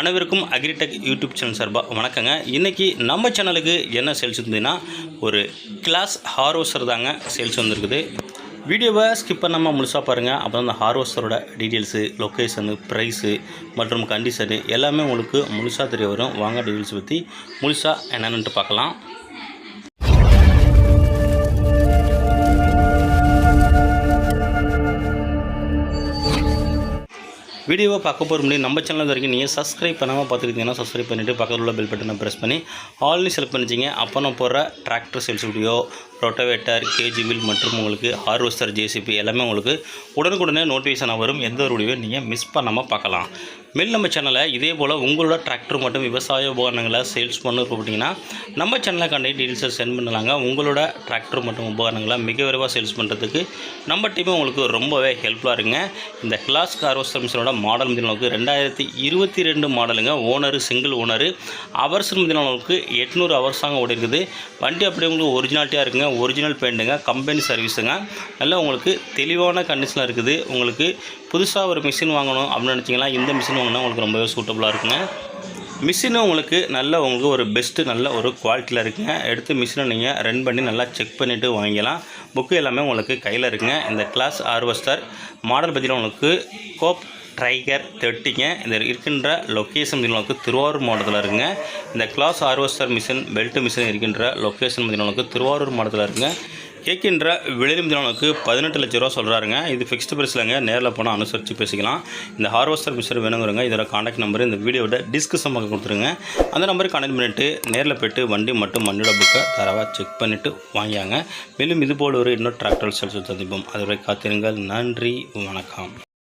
அனைவருக்கும் agritech YouTube channel சார்பாக வணக்கங்க. இன்றைக்கி நம்ம சேனலுக்கு என்ன சேல்ஸ் இருந்ததுன்னா ஒரு கிளாஸ் ஹார்வெஸ்டர் தாங்க சேல்ஸ் வந்திருக்குது. வீடியோவை ஸ்கிப் பண்ணாமல் முழுசாக பாருங்கள் அப்புறம் அந்த ஹார்வஸ்டரோட டீட்டெயில்ஸு லொக்கேஷனு ப்ரைஸு மற்றும் கண்டிஷனு எல்லாமே உங்களுக்கு முழுசாக தெரிய வரும். வாங்க டீட்டெயில்ஸ் பற்றி முழுசாக என்னென்னுட்டு பார்க்கலாம். வீடியோவை பார்க்க போகிற முடியும் நம்ம சேனல் வரைக்கும் நீங்கள் சப்ஸ்கிரைப் பண்ணாமல் பார்த்துக்கிட்டீங்கன்னா சப்ஸ்கிரைப் பண்ணிவிட்டு பக்கத்தில் உள்ள பெல் பட்டனை ப்ரெஸ் பண்ணி ஆல்னு செலக்ட் பண்ணிச்சிங்க அப்போ நான் போகிற டிராக்டர் சேல்ஸ் வீடியோ ரொட்டவேட்டர் கேஜிவில் மற்றும் உங்களுக்கு ஹார்வெஸ்டர் ஜேசிபி எல்லாமே உங்களுக்கு உடனுக்குடனே நோட்டிஃபிகேஷன் வரும். எந்த ஒரு வீடியோ நீங்கள் மிஸ் பண்ணாமல் பார்க்கலாம். மேல் நம்ம சேனலை இதே போல் உங்களோட டிராக்டர் மற்றும் விவசாய உபகரணங்களை சேல்ஸ் பண்ண போட்டிங்கன்னா நம்ம சேனலை கண்ட டீட்டெயில்ஸை சென்ட் பண்ணலாங்க. உங்களோட டிராக்டர் மற்றும் உபகரணங்களை மிக விரைவாக சேல்ஸ் பண்ணுறதுக்கு நம்ம டீம் உங்களுக்கு ரொம்பவே ஹெல்ப்ஃபுல்லாக இருங்க இந்த கிளாஸ் கார்வஸ்டர் மிஷினோட மாடல் மதினவுக்கு ரெண்டாயிரத்தி இருபத்தி ரெண்டு மாடலுங்க ஓனரு சிங்கிள் ஓனரு அவர்ஸ் மதினவுக்கு எட்நூறு அவர்ஸாங்க ஓடி இருக்குது. வண்டி அப்படியே உங்களுக்கு ஒரிஜினாலிட்டியாக இருக்குங்க. ஒரிஜினல் பெயிண்ட்டுங்க கம்பெனி சர்வீஸுங்க நல்லா உங்களுக்கு தெளிவான கண்டிஷனில் இருக்குது. உங்களுக்கு புதுசாக ஒரு மிஷின் வாங்கணும் அப்படின்னு நினச்சிங்கன்னா இந்த மிஷின் வாங்கினா உங்களுக்கு ரொம்பவே சூட்டபுளாக இருக்குங்க. மிஷினும் உங்களுக்கு நல்ல உங்களுக்கு ஒரு பெஸ்ட்டு நல்ல ஒரு குவாலிட்டியில் இருக்குங்க. எடுத்து மிஷினை நீங்கள் ரன் பண்ணி நல்லா செக் பண்ணிவிட்டு வாங்கிக்கலாம். புக்கு எல்லாமே உங்களுக்கு கையில் இருக்குங்க. இந்த கிளாஸ் ஆர்வஸ்டர் மாடல் பற்றின உங்களுக்கு கோப் ட்ரைகர் தேர்ட்டிங்க இந்த இருக்கின்ற லொக்கேஷன் உங்களுக்கு திருவாரூர் மாவட்டத்தில் இருக்குங்க. இந்த Claas harvester machine belt machine இருக்கின்ற லொக்கேஷன் உங்களுக்கு திருவாரூர் மாவட்டத்தில் இருக்குங்க. கேட்கின்ற விலை தினவனுக்கு பதினெட்டு லட்ச ரூபா சொல்கிறாருங்க இது ஃபிக்ஸ்டு ப்ரைஸ்லங்க நேரில் போனால் அனுசரித்து பேசிக்கலாம். இந்த ஹார்வஸ்டர் மிஷின் வேணுங்கிறங்க இதோட காண்டாக்ட் நம்பர் இந்த வீடியோட டிஸ்கஷன் பக்கம் கொடுத்துருங்க. அந்த நம்பருக்கு கனெக்ட் பண்ணிவிட்டு நேரில் போய்ட்டு வண்டி மட்டும் வண்டியோட புக்கை தரவாக செக் பண்ணிவிட்டு வாங்கியாங்க. மேலும் இது போல் ஒரு இன்னொரு டிராக்டர் செல்ஸ் சந்திப்போம். அதுவரை காத்திருங்கள். நன்றி. வணக்கம்.